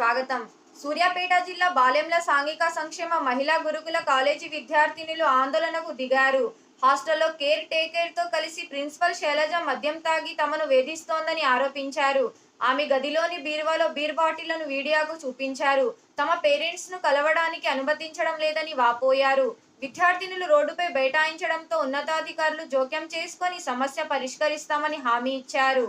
స్వాగతం. సూర్యాపేట జిల్లా బాలెంల సాంఘిక సంక్షేమ మహిళా గురుకుల కాలేజీ విద్యార్థినులు ఆందోళనకు దిగారు. హాస్టల్లో కేర్ టేకర్తో కలిసి ప్రిన్సిపల్ శైలజ మద్యం తాగి తమను వేధిస్తోందని ఆరోపించారు. ఆమె గదిలోని బీరువాలో బీర్ బాటిళ్ళను వీడియోకు చూపించారు. తమ పేరెంట్స్ను కలవడానికి అనుమతించడం లేదని వాపోయారు. విద్యార్థినులు రోడ్డుపై బైఠాయించడంతో ఉన్నతాధికారులు జోక్యం చేసుకొని సమస్య పరిష్కరిస్తామని హామీ ఇచ్చారు.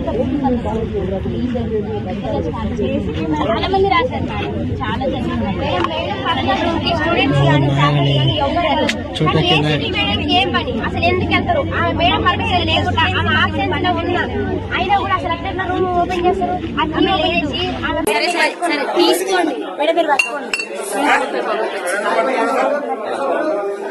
చాలా మంది రాశారు మేడం చాలా స్టూడెంట్స్ కానీ ఫ్యాకల్టీ కానీ ఎవరు కానీ ఏసీటీ మేడంకి ఏం పని అసలు ఎందుకు వెళ్తారు మేడం పర్మిషన్ లేకుండా ఆమె ఆబ్సెంట్లో ఉన్నా అయినా కూడా అసలు రూమ్ ఓపెన్ చేస్తారు లేచి తీసుకోండి మేడం మీరు పట్టుకోండి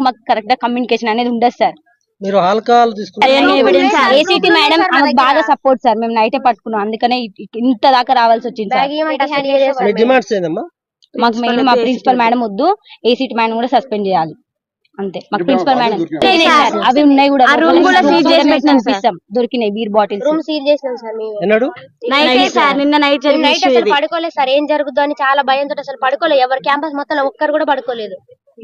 ఆమెకు మాకు కరెక్ట్గా కమ్యూనికేషన్ అనేది ఉండదు సార్. మీరు ఆల్కహాల్ తీసుకుంటారు ఏసీటీ మేడం బాగా సపోర్ట్ సార్. మేము నైటే పట్టుకున్నాం. అందుకనే ఇంత దాకా రావాల్సి వచ్చింది సార్. మీ డిమాండ్స్ ఏందమ్మా? మాకు మెయిన్ మా ప్రిన్సిపల్ మేడం వద్దు. ఏసీటీ మేడం కూడా సస్పెండ్ చేయాలి. అంతే. మాకు ప్రిన్సిపల్ మేడం అవి ఉన్నాయి కూడా. room కూడా seal చేసి పెట్టినాం సార్. దొరికినాయి బీర్ బాటిల్స్ రూమ్ సీల్ చేసినాం సార్ మేము. ఎన్నాడు? నైట్ సార్ నిన్న నైట్ నైట్ అసలు పడుకోలేదు సార్. ఏం జరుగుద్దో అని చాలా భయంతో అసలు పడుకోలేదు. ఎవరు క్యాంపస్ మొత్తం ఒక్కరు కూడా పడుకోలేదు.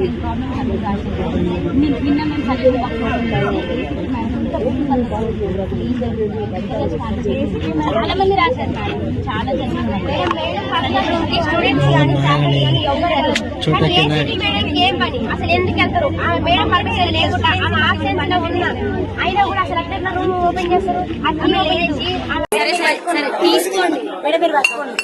అని చాలా మంది రాశారు మేడం చాలా స్టూడెంట్స్ కానీ ఫ్యాకల్టీ కానీ ఎవరు కానీ ఏం పని అసలు ఎందుకు వెళ్తారు ఆమె మేడం పర్మిషన్ లేకుండా ఆమె ఆబ్సెంట్లో ఉన్నా అయినా కూడా అసలు అట్లా రూమ్ ఓపెన్ చేస్తారు అది తీసుకోండి మేడం మీరు పట్టుకోండి